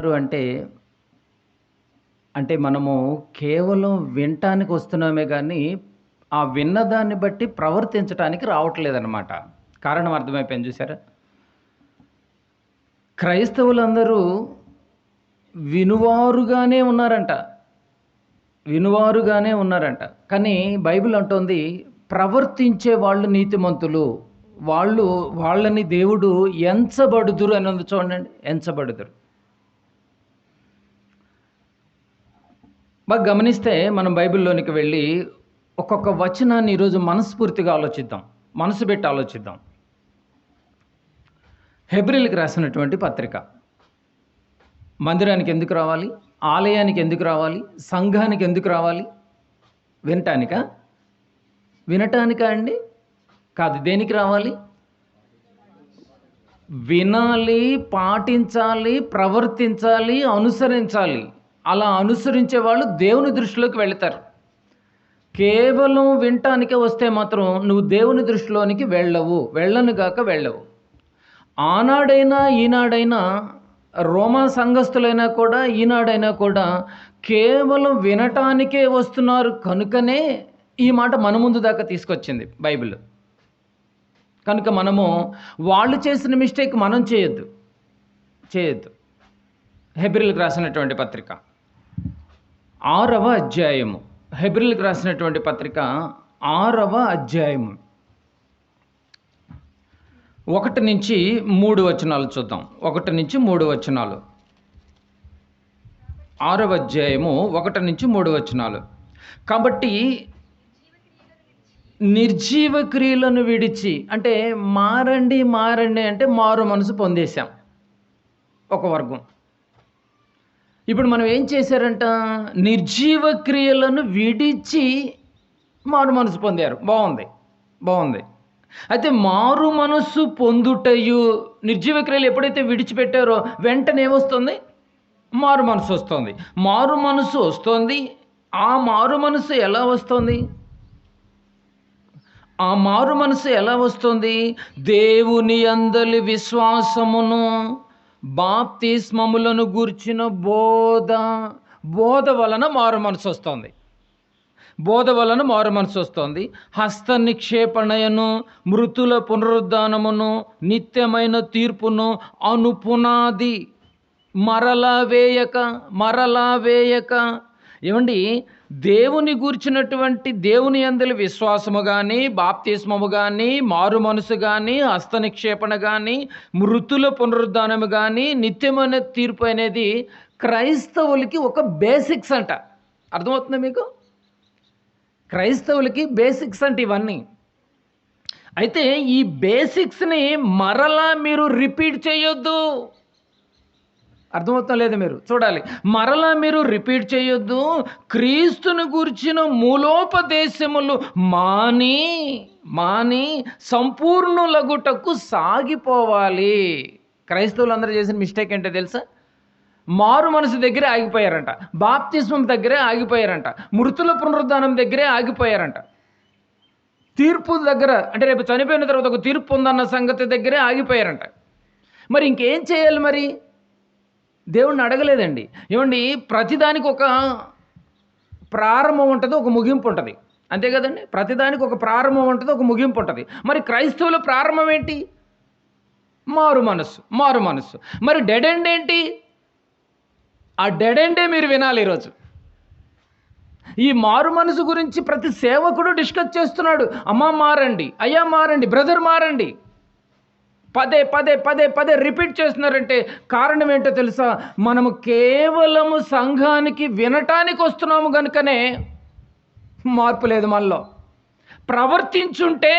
ఉన్నారు అంటే అంటే మనము కేవలం వినటానికి వస్తున్నామే కానీ ఆ విన్నదాన్ని బట్టి ప్రవర్తించడానికి రావట్లేదన్నమాట. కారణం అర్థమైపోయింది చూసారా క్రైస్తవులందరూ వినువారుగానే ఉన్నారంట. వినువారుగానే ఉన్నారంట. కానీ బైబిల్ అంటోంది ప్రవర్తించే వాళ్ళు నీతిమంతులు. వాళ్ళు వాళ్ళని దేవుడు ఎంచబడుదురు అని ఉంది చూడండి. ఎంచబడుదురు. బాగా గమనిస్తే మనం బైబిల్లోనికి వెళ్ళి ఒక్కొక్క వచనాన్ని ఈరోజు మనస్ఫూర్తిగా ఆలోచిద్దాం. మనసు పెట్టి ఆలోచిద్దాం. హెబ్రిల్కి రాసినటువంటి పత్రిక. మందిరానికి ఎందుకు రావాలి? ఆలయానికి ఎందుకు రావాలి? సంఘానికి ఎందుకు రావాలి? వినటానికా? వినటానికా అండి? కాదు దేనికి రావాలి? వినాలి పాటించాలి ప్రవర్తించాలి అనుసరించాలి. అలా అనుసరించే వాళ్ళు దేవుని దృష్టిలోకి వెళతారు. కేవలం వినటానికే వస్తే మాత్రం నువ్వు దేవుని దృష్టిలోనికి వెళ్ళవు వెళ్ళను గాక వెళ్ళవు. ఆనాడైనా ఈనాడైనా రోమా సంఘస్థులైనా కూడా ఈనాడైనా కూడా కేవలం వినటానికే వస్తున్నారు కనుకనే ఈ మాట మన ముందు దాకా తీసుకొచ్చింది బైబిల్. కనుక మనము వాళ్ళు చేసిన మిస్టేక్ మనం చేయొద్దు చేయొద్దు. హెబ్రిల్కి రాసినటువంటి పత్రిక. ఆరవ అధ్యాయము. హెబ్రిల్కి రాసినటువంటి పత్రిక ఆరవ అధ్యాయము. ఒకటి నుంచి మూడు వచనాలు చూద్దాం. ఒకటి నుంచి మూడు వచనాలు. ఆరవ అధ్యాయము ఒకటి నుంచి మూడు వచనాలు. కాబట్టి నిర్జీవ క్రియలను విడిచి అంటే మారండి మారండి అంటే మారు మనసు పొందేశాం. ఒక వర్గం. ఇప్పుడు మనం ఏం చేశారంట? నిర్జీవ క్రియలను విడిచి మారు మనసు పొందారు. బాగుంది. బాగుంది. అయితే మారు మనస్సు పొందుటయు నిర్జీవ క్రియలు ఎప్పుడైతే విడిచిపెట్టారో వెంటనే ఏమొస్తుంది? మారు మనసు వస్తుంది. మారు మనసు వస్తుంది. ఆ మారు మనసు ఎలా వస్తుంది? ఆ మారు మనసు ఎలా వస్తుంది? దేవుని అందలి విశ్వాసమును బాప్తిస్మములను గూర్చిన బోధ బోధ వలన మారు మనసు వస్తుంది. బోధ వలన మారు మనసు వస్తుంది. హస్త నిక్షేపణయను మృతుల పునరుద్ధానమును నిత్యమైన తీర్పును అనుపునాది మరలా వేయక మరలా వేయక. ఏమండి? దేవుని గూర్చినటువంటి దేవుని అందరి విశ్వాసము కానీ బాప్తిస్మము కానీ మారు మనసు కానీ హస్త నిక్షేపణ కానీ మృతుల పునరుద్ధానము కానీ నిత్యమైన తీర్పు అనేది క్రైస్తవులకి ఒక బేసిక్స్ అంట. అర్థమవుతుందా మీకు? క్రైస్తవులకి బేసిక్స్ అంటే ఇవన్నీ. అయితే ఈ బేసిక్స్ని మరలా మీరు రిపీట్ చేయొద్దు. అర్థమవుతాం లేదు మీరు? చూడాలి. మరలా మీరు రిపీట్ చేయొద్దు. క్రీస్తుని గురించిన మూలోపదేశములు మాని మాని సంపూర్ణులగుటకు సాగిపోవాలి. క్రైస్తవులు అందరూ చేసిన మిస్టేక్ ఏంటో తెలుసా? మారు మనసు దగ్గరే ఆగిపోయారంట. బాప్తిస్మం దగ్గరే ఆగిపోయారంట. మృతుల పునరుద్ధానం దగ్గరే ఆగిపోయారంట. తీర్పు దగ్గర అంటే రేపు చనిపోయిన తర్వాత ఒక తీర్పు ఉందన్న సంగతి దగ్గరే ఆగిపోయారంట. మరి ఇంకేం చేయాలి మరి? దేవుణ్ణి అడగలేదండి. ఏమండి ప్రతిదానికి ఒక ప్రారంభం ఉంటుంది ఒక ముగింపు ఉంటుంది. అంతే కదండి? ప్రతిదానికి ఒక ప్రారంభం ఉంటుంది ఒక ముగింపు ఉంటుంది. మరి క్రైస్తవుల ప్రారంభం ఏంటి? మారు మనస్సు మారు మనస్సు. మరి డెడ్ ఎండ్ ఏంటి? ఆ డెడ్ ఎండే మీరు వినాలి ఈరోజు. ఈ మారు మనసు గురించి ప్రతి సేవకుడు డిస్కస్ చేస్తున్నాడు. అమ్మ మారండి అయ్యా మారండి బ్రదర్ మారండి. పదే పదే పదే పదే రిపీట్ చేస్తున్నారంటే కారణం ఏంటో తెలుసా? మనము కేవలము సంఘానికి వినటానికి వస్తున్నాము కనుకనే మార్పు లేదు మనలో. ప్రవర్తించుంటే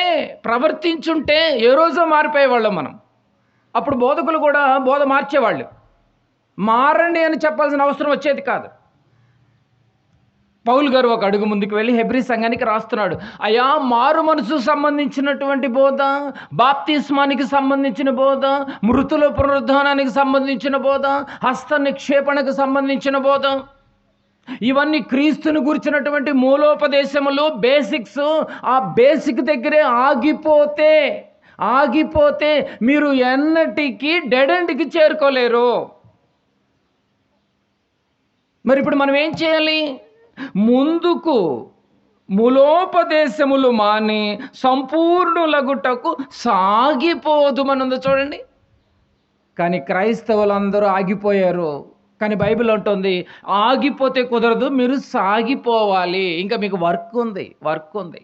ప్రవర్తించుంటే ఏ రోజో మారిపోయేవాళ్ళం మనం. అప్పుడు బోధకులు కూడా బోధ మార్చేవాళ్ళు. మారండి అని చెప్పాల్సిన అవసరం వచ్చేది కాదు. పౌల్ గారు ఒక అడుగు ముందుకు వెళ్ళి హెబ్రి సంఘానికి రాస్తున్నాడు. అయా మారు మనసు సంబంధించినటువంటి బోధ బాప్తిస్మానికి సంబంధించిన బోధ మృతుల పునరుద్ధానానికి సంబంధించిన బోధ హస్త నిక్షేపణకు సంబంధించిన బోధ. ఇవన్నీ క్రీస్తుని గురించినటువంటి మూలోపదేశములు బేసిక్స్. ఆ బేసిక్ దగ్గరే ఆగిపోతే ఆగిపోతే మీరు ఎన్నటికీ డెడ్ ఎండ్కి చేరుకోలేరు. మరి ఇప్పుడు మనం ఏం చేయాలి? ముందుకు ములోపదేశములు మాని సంపూర్ణులగుటకు సాగిపోదు మనందు చూడండి. కానీ క్రైస్తవులందరూ ఆగిపోయారు. కానీ బైబిల్ ఉంటుంది ఆగిపోతే కుదరదు మీరు సాగిపోవాలి. ఇంకా మీకు వర్క్ ఉంది వర్క్ ఉంది.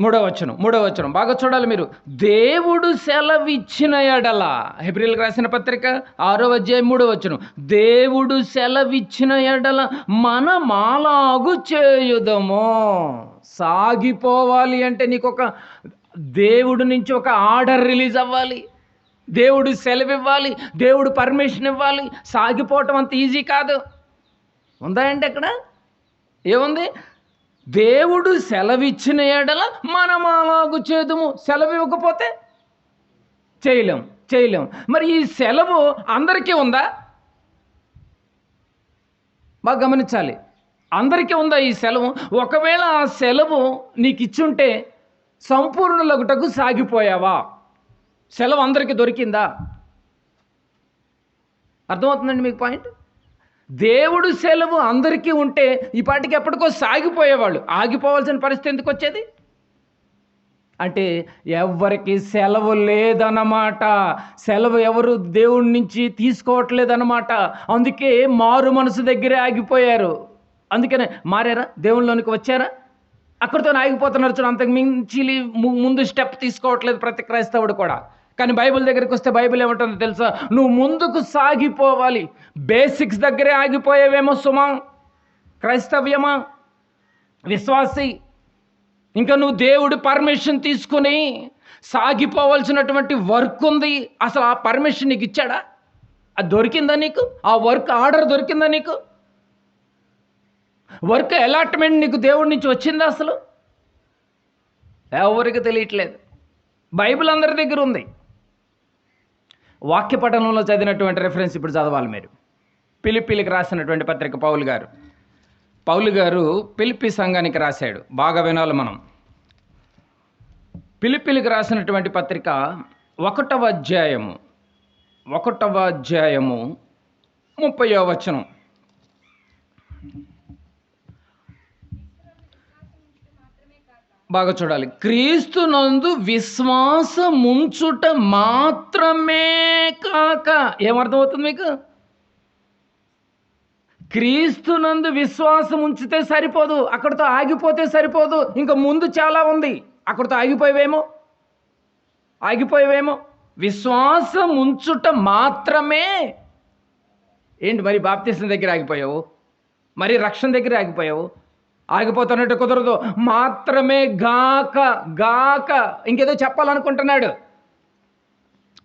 మూడవ వచనం మూడవ వచనం బాగా చూడాలి మీరు. దేవుడు సెలవిచ్చిన ఎడల. హెబ్రిల్కి రాసిన పత్రిక ఆరో అధ్యాయం మూడవ వచనం దేవుడు సెలవిచ్చిన ఎడల మన మాలాగు చేయుదము. సాగిపోవాలి అంటే నీకు ఒక దేవుడు నుంచి ఒక ఆర్డర్ రిలీజ్ అవ్వాలి. దేవుడు సెలవు ఇవ్వాలి దేవుడు పర్మిషన్ ఇవ్వాలి. సాగిపోవటం అంత ఈజీ కాదు. ఉందా అండి అక్కడ? ఏముంది? దేవుడు సెలవిచ్చిన ఎడల మనం అలాగు చేదుము. సెలవు ఇవ్వకపోతే చేయలేం చేయలేం. మరి ఈ సెలవు అందరికీ ఉందా? బాగా గమనించాలి. అందరికీ ఉందా ఈ సెలవు? ఒకవేళ ఆ సెలవు నీకు ఇచ్చుంటే సంపూర్ణులగుటకు సాగిపోయావా? సెలవు అందరికీ దొరికిందా? అర్థమవుతుందండి మీకు పాయింట్? దేవుడు సెలవు అందరికీ ఉంటే ఈ పాటికి ఎప్పటికో సాగిపోయేవాళ్ళు. ఆగిపోవాల్సిన పరిస్థితి ఎందుకు వచ్చేది? అంటే ఎవరికి సెలవు లేదన్నమాట. సెలవు ఎవరు దేవుడి నుంచి తీసుకోవట్లేదన్నమాట. అందుకే మారు మనసు దగ్గరే ఆగిపోయారు. అందుకనే మారారా? దేవుళ్ళలోనికి వచ్చారా? అక్కడితో ఆగిపోతున్నారు చూడు అంతకు మించి ముందు స్టెప్ తీసుకోవట్లేదు ప్రతి క్రైస్తవుడు కూడా. కానీ బైబిల్ దగ్గరికి వస్తే బైబిల్ ఏమంటుందో తెలుసా? నువ్వు ముందుకు సాగిపోవాలి. బేసిక్స్ దగ్గరే ఆగిపోయావేమో సుమా? క్రైస్తవ్యమా? విశ్వాసి? ఇంకా నువ్వు దేవుడి పర్మిషన్ తీసుకుని సాగిపోవాల్సినటువంటి వర్క్ ఉంది. అసలు ఆ పర్మిషన్ నీకు ఇచ్చాడా? అది దొరికిందా నీకు? ఆ వర్క్ ఆర్డర్ దొరికిందా నీకు? వర్క్ అలాట్మెంట్ నీకు దేవుడి నుంచి వచ్చిందా అసలు? ఎవరికి తెలియట్లేదు. బైబిల్ అందరి దగ్గర ఉంది. వాక్య పఠనంలో చదివినటువంటి రెఫరెన్స్ ఇప్పుడు చదవాలి మీరు. పిలిపిలికి రాసినటువంటి పత్రిక పౌలు గారు. పౌలు గారు పిలిపి సంఘానికి రాశాడు. బాగా వినాలి మనం. పిలిపిలికి రాసినటువంటి పత్రిక ఒకటవ అధ్యాయము. ఒకటవ అధ్యాయము ముప్పయో వచనం. బాగా చూడాలి. క్రీస్తునందు విశ్వాసముంచుట మాత్రమే కాక ఏమర్థమవుతుంది మీకు? క్రీస్తునందు విశ్వాసం ఉంచితే సరిపోదు అక్కడితో ఆగిపోతే సరిపోదు ఇంకా ముందు చాలా ఉంది. అక్కడితో ఆగిపోయేవేమో? ఆగిపోయేవేమో? విశ్వాసం ఉంచుట మాత్రమే. ఏంటి మరి బాప్తీసం దగ్గర ఆగిపోయావు? మరి రక్షణ దగ్గర ఆగిపోయావు? ఆగిపోతున్నట్టు కుదరదు. మాత్రమే గాక గాక. ఇంకేదో చెప్పాలనుకుంటున్నాడు.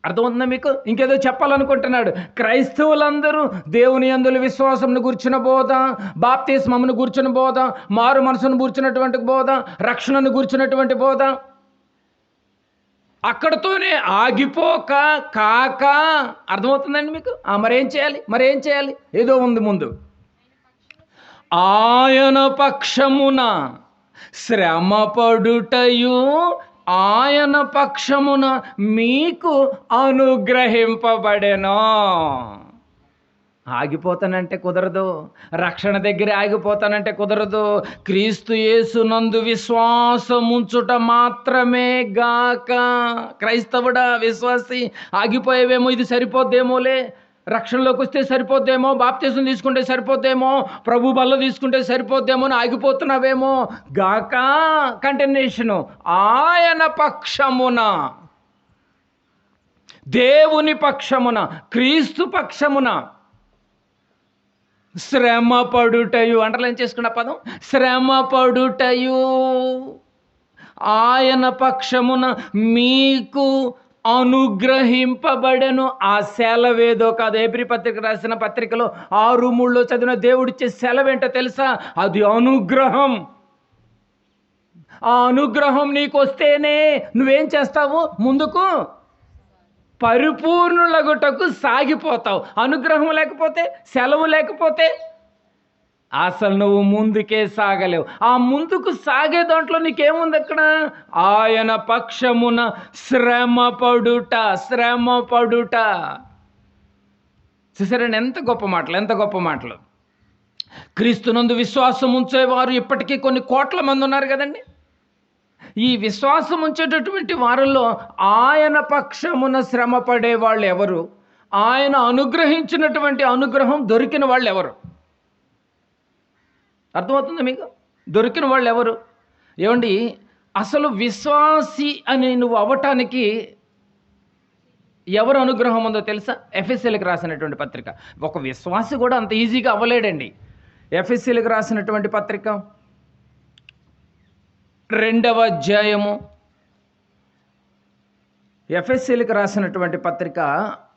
అర్థమవుతుందా మీకు? ఇంకేదో చెప్పాలనుకుంటున్నాడు. క్రైస్తవులందరూ దేవుని అందుల విశ్వాసంను గుర్చిన బోధ బాప్తిస్మమును గుర్చిన బోధ మారు మనసును గుర్చినటువంటి బోధ రక్షణను గుర్చినటువంటి బోధ. అక్కడతోనే ఆగిపోక కాక. అర్థమవుతుందండి మీకు? మరేం చేయాలి? మరేం చేయాలి? ఏదో ఉంది ముందు. ఆయన పక్షమున శ్రమపడుటయు ఆయన పక్షమున మీకు అనుగ్రహింపబడెను. ఆగిపోతానంటే కుదరదు. రక్షణ దగ్గర ఆగిపోతానంటే కుదరదు. క్రీస్తు యేసునందు విశ్వాసముంచుట మాత్రమే గాక. క్రైస్తవుడా విశ్వాసి ఆగిపోయేవేమో ఇది సరిపోద్దేమోలే. రక్షణలోకి వస్తే సరిపోద్దేమో బాప్తీసం తీసుకుంటే సరిపోద్దేమో ప్రభు బల్ల తీసుకుంటే సరిపోద్దేమో అని ఆగిపోతున్నావేమో. గాక కంటిన్యూషను ఆయన పక్షమున దేవుని పక్షమున క్రీస్తు పక్షమున శ్రమ పడుటయు అంటర్లైన్ చేసుకున్న పదం. శ్రమ పడుటయు ఆయన పక్షమున మీకు అనుగ్రహింపబడను. ఆ సెలవేదో కాదు. ఏప్రి పత్రిక రాసిన పత్రికలో ఆరు మూడులో చదివిన దేవుడిచ్చే సెలవేంటో తెలుసా? అది అనుగ్రహం. ఆ అనుగ్రహం నీకు వస్తేనే నువ్వేం చేస్తావు? ముందుకు పరిపూర్ణులగుటకు సాగిపోతావు. అనుగ్రహం లేకపోతే సెలవు లేకపోతే అసలు నువ్వు ముందుకే సాగలేవు. ఆ ముందుకు సాగే దాంట్లో నీకేముంది అక్కడ? ఆయన పక్షమున శ్రమ పడుట శ్రమ పడుట చూసారండి ఎంత గొప్ప మాటలు ఎంత గొప్ప మాటలు. క్రీస్తునందు విశ్వాసం ఉంచేవారు ఇప్పటికీ కొన్ని కోట్ల మంది ఉన్నారు కదండి. ఈ విశ్వాసం ఉంచేటటువంటి వారిలో ఆయన పక్షమున శ్రమ పడే వాళ్ళు ఎవరు ఆయన అనుగ్రహించినటువంటి అనుగ్రహం దొరికిన వాళ్ళు ఎవరు అర్థమవుతుంది మీకు? దొరికిన వాళ్ళు ఎవరు? ఏమండి అసలు విశ్వాసి అని నువ్వు అవ్వటానికి ఎవరు అనుగ్రహం ఉందో తెలుసా? ఎఫ్ఎస్సీలకు రాసినటువంటి పత్రిక. ఒక విశ్వాసి కూడా అంత ఈజీగా అవ్వలేడండి. ఎఫ్ఎస్సీలకు రాసినటువంటి పత్రిక. రెండవ అధ్యాయము. ఎఫ్ఎస్సీలకు రాసినటువంటి పత్రిక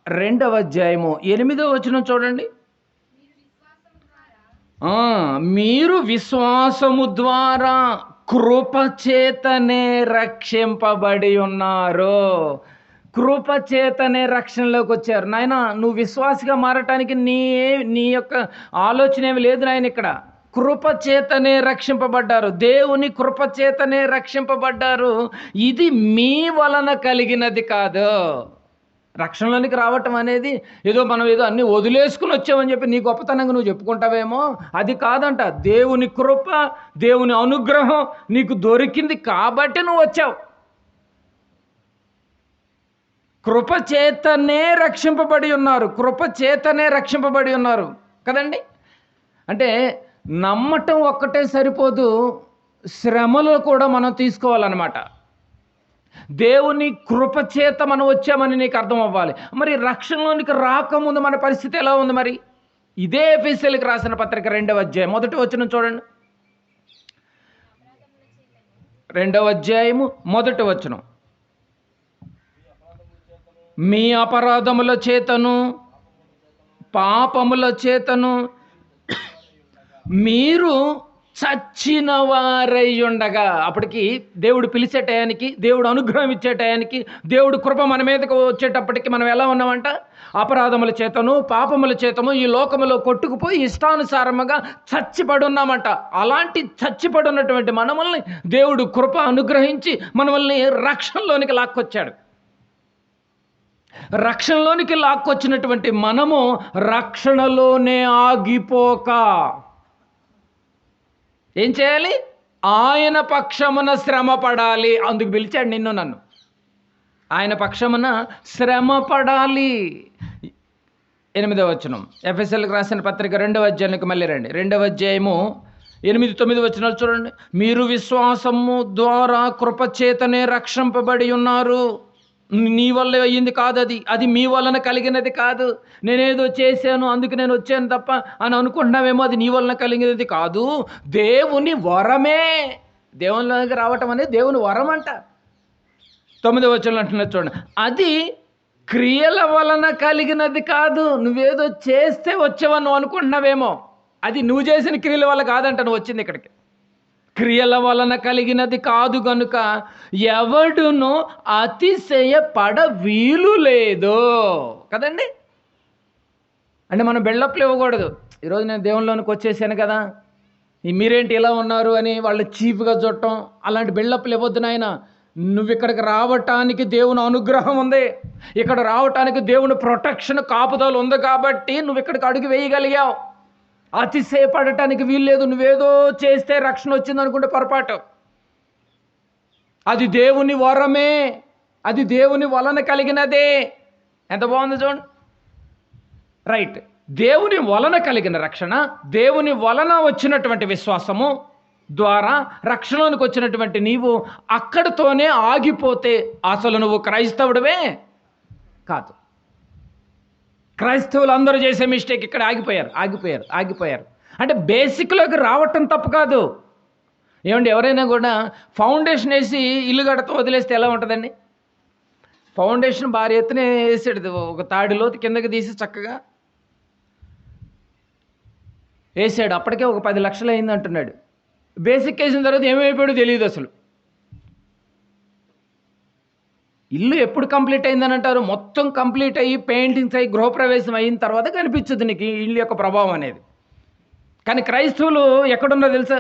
రెండవ అధ్యాయము. ఎనిమిదో వచనం చూడండి. మీరు విశ్వాసము ద్వారా కృపచేతనే రక్షింపబడి ఉన్నారు. కృపచేతనే రక్షణలోకి వచ్చారు. నాయన నువ్వు విశ్వాసిగా మారటానికి నీ నీ యొక్క ఆలోచన ఏమి లేదు నాయన ఇక్కడ. కృపచేతనే రక్షింపబడ్డారు. దేవుని కృపచేతనే రక్షింపబడ్డారు. ఇది మీ వలన కలిగినది కాదు. రక్షణలోనికి రావటం అనేది ఏదో మనం ఏదో అన్ని వదిలేసుకుని వచ్చామని చెప్పి నీ గొప్పతనంగా నువ్వు చెప్పుకుంటావేమో? అది కాదంట. దేవుని కృప దేవుని అనుగ్రహం నీకు దొరికింది కాబట్టి నువ్వు వచ్చావు. కృప చేతనే రక్షింపబడి ఉన్నారు. కృప చేతనే రక్షింపబడి ఉన్నారు. కదండి? అంటే నమ్మటం ఒక్కటే సరిపోదు. శ్రమలు కూడా మనం తీసుకోవాలన్నమాట. దేవుని కృప చేత మనం వచ్చామని నీకు అర్థం అవ్వాలి. మరి రక్షణలోనికి రాకముందు మన పరిస్థితి ఎలా ఉంది మరి? ఇదే ఎఫీసీలకు రాసిన పత్రిక రెండవ అధ్యాయం. మొదటి వచ్చిన చూడండి. రెండవ అధ్యాయము మొదటి వచనం. మీ అపరాధముల చేతను పాపముల చేతను మీరు చచ్చిన వారై ఉండగా అప్పటికి దేవుడు పిలిచే టయానికి దేవుడు అనుగ్రహం ఇచ్చే టయానికి దేవుడు కృప మన మీదకు వచ్చేటప్పటికి మనం ఎలా ఉన్నామంట? అపరాధముల చేతను పాపముల చేతము ఈ లోకములో కొట్టుకుపోయి ఇష్టానుసారముగా చచ్చిపడి ఉన్నామంట అలాంటి చచ్చిపడి ఉన్నటువంటి మనమల్ని దేవుడు కృప అనుగ్రహించి మనమల్ని రక్షణలోనికి లాక్కొచ్చాడు. రక్షణలోనికి లాక్కొచ్చినటువంటి మనము రక్షణలోనే ఆగిపోక ఏం చేయాలి? ఆయన పక్షమున శ్రమ పడాలి. అందుకు పిలిచాడు నిన్ను నన్ను. ఆయన పక్షమున శ్రమ పడాలి. ఎనిమిదవ వచనం. ఎఫ్ఎస్ఎల్కి రాసిన పత్రిక రెండవ అధ్యాయానికి మళ్ళీ రండి. రెండవ అధ్యాయము ఎనిమిది తొమ్మిది వచనాలు చూడండి. మీరు విశ్వాసము ద్వారా కృపచేతనే రక్షింపబడి ఉన్నారు. నీ వల్ల అయ్యింది కాదు అది. అది మీ వలన కలిగినది కాదు. నేనేదో చేశాను అందుకు నేను వచ్చాను తప్ప అని అనుకుంటున్నావేమో అది నీ వలన కలిగినది కాదు. దేవుని వరమే. దేవునిలోకి రావటం అనేది దేవుని వరం అంట. తొమ్మిది వచనం అంటున్నారు చూడండి. అది క్రియల వలన కలిగినది కాదు. నువ్వేదో చేస్తే వచ్చావని నువ్వు అనుకుంటున్నావేమో. అది నువ్వు చేసిన క్రియల వల్ల కాదంట నువ్వు వచ్చింది ఇక్కడికి. క్రియల వలన కలిగినది కాదు గనుక ఎవడును అతిశయపడ వీలు లేదు. కదండి? అంటే మనం బెళ్ళప్పులు ఇవ్వకూడదు. ఈరోజు నేను దేవునిలోనికి వచ్చేసాను కదా. మీరేంటి ఇలా ఉన్నారు అని వాళ్ళు చీప్గా చూడటం అలాంటి బెళ్ళప్పులు ఇవ్వద్దు నాయన. నువ్వు ఇక్కడికి రావటానికి దేవుని అనుగ్రహం ఉంది. ఇక్కడ రావటానికి దేవుని ప్రొటెక్షన్ కాపుదలు ఉంది కాబట్టి నువ్వు ఇక్కడికి అడుగు వేయగలిగావు. అతిశయపడటానికి వీల్లేదు నువ్వేదో చేస్తే రక్షణ వచ్చింది అనుకుంటే పొరపాటు. అది దేవుని వరమే. అది దేవుని వలన కలిగినదే. ఎంత బాగుంది చూడండి రైట్. దేవుని వలన కలిగిన రక్షణ దేవుని వలన వచ్చినటువంటి విశ్వాసము ద్వారా రక్షణలోనికి వచ్చినటువంటి నీవు అక్కడితోనే ఆగిపోతే అసలు నువ్వు క్రైస్తవుడివే కాదు. క్రైస్తవులు అందరూ చేసే మిస్టేక్ ఇక్కడ ఆగిపోయారు ఆగిపోయారు ఆగిపోయారు. అంటే బేసిక్లోకి రావటం తప్పు కాదు. ఏమండి ఎవరైనా కూడా ఫౌండేషన్ వేసి ఇల్లు కడతా వదిలేస్తే ఎలా ఉంటుందండి? ఫౌండేషన్ భారీ ఎత్తున వేసాడు ఒక తాడిలోతు కిందకి తీసి చక్కగా వేసాడు. అప్పటికే ఒక పది లక్షలు అయింది అంటున్నాడు బేసిక్ వేసిన తర్వాత ఏమైపోయాడో తెలియదు అసలు. ఇల్లు ఎప్పుడు కంప్లీట్ అయిందని అంటారు? మొత్తం కంప్లీట్ అయ్యి పెయింటింగ్స్ అయ్యి గృహప్రవేశం అయిన తర్వాత కనిపించదు నీకు ఇల్లు యొక్క ప్రభావం అనేది. కానీ క్రైస్తవులు ఎక్కడున్నో తెలుసా?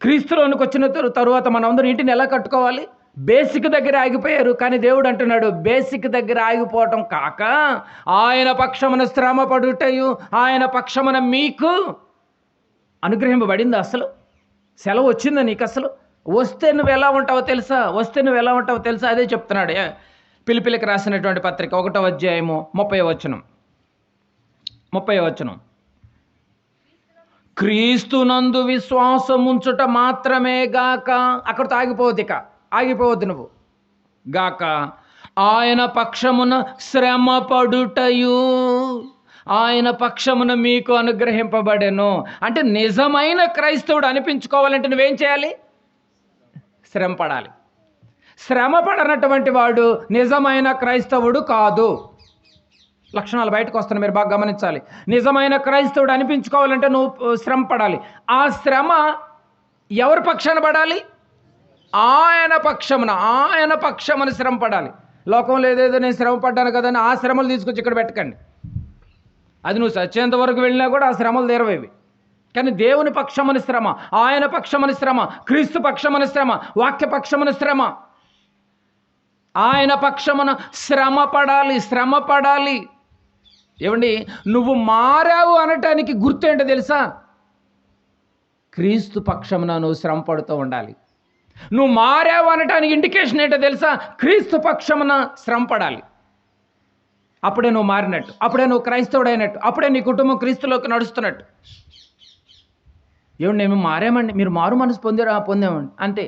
క్రీస్తులోనికి వచ్చిన తరువాత మనం ఇంటిని ఎలా కట్టుకోవాలి? బేసిక్ దగ్గర ఆగిపోయారు కానీ దేవుడు అంటున్నాడు బేసిక్ దగ్గర ఆగిపోవటం కాక ఆయన పక్షమున శ్రమ పడుటయు ఆయన పక్షమున మీకు అనుగ్రహింపబడింది అసలు. సెలవు వచ్చిందా నీకు అసలు? వస్తే నువ్వు ఎలా ఉంటావో తెలుసా? వస్తే నువ్వు ఎలా ఉంటావో తెలుసా? అదే చెప్తున్నాడు. పిలిపిలికి రాసినటువంటి పత్రిక ఒకటో అధ్యాయము ముప్పై వచనం. ముప్పై వచనం. క్రీస్తునందు విశ్వాసముంచుట మాత్రమే గాక. అక్కడ ఆగిపోవద్దు ఇక. ఆగిపోవద్దు నువ్వు. గాక. ఆయన పక్షమున శ్రమ పడుటయు ఆయన పక్షమున మీకు అనుగ్రహింపబడెను. అంటే నిజమైన క్రైస్తవుడు అనిపించుకోవాలంటే నువ్వేం చేయాలి? శ్రమ పడాలి శ్రమ పడనటువంటి వాడు నిజమైన క్రైస్తవుడు కాదు. లక్షణాలు బయటకు వస్తున్నాయి మీరు బాగా గమనించాలి. నిజమైన క్రైస్తవుడు అనిపించుకోవాలంటే నువ్వు శ్రమ పడాలి ఆ శ్రమ ఎవరి పక్షాన పడాలి? ఆయన పక్షమున ఆయన పక్షమున శ్రమ పడాలి లోకంలో ఏదేదో నేను శ్రమ పడ్డాను కదా అని ఆ శ్రమలు తీసుకొచ్చి ఇక్కడ పెట్టకండి. అది నువ్వు సచ్చేంత వరకు వెళ్ళినా కూడా ఆ శ్రమలు తీరవేవి కానీ దేవుని పక్షమని శ్రమ ఆయన పక్షముని శ్రమ క్రీస్తు పక్షమని శ్రమ వాక్య పక్షమని శ్రమ. ఆయన పక్షమున శ్రమ పడాలి శ్రమ పడాలి. ఏమండి? నువ్వు మారావు అనటానికి గుర్తేంటో తెలుసా? క్రీస్తు పక్షమున నువ్వు శ్రమ పడుతూ ఉండాలి. నువ్వు మారావు అనటానికి ఇండికేషన్ ఏంటో తెలుసా? క్రీస్తు పక్షమున శ్రమ పడాలి. అప్పుడే నువ్వు మారినట్టు అప్పుడే నువ్వు క్రైస్తవుడైనట్టు అప్పుడే నీ కుటుంబం క్రీస్తులోకి నడుస్తున్నట్టు. ఏమండి మేము మారామండి మీరు మారు మనసు పొందే పొందామండి. అంతే.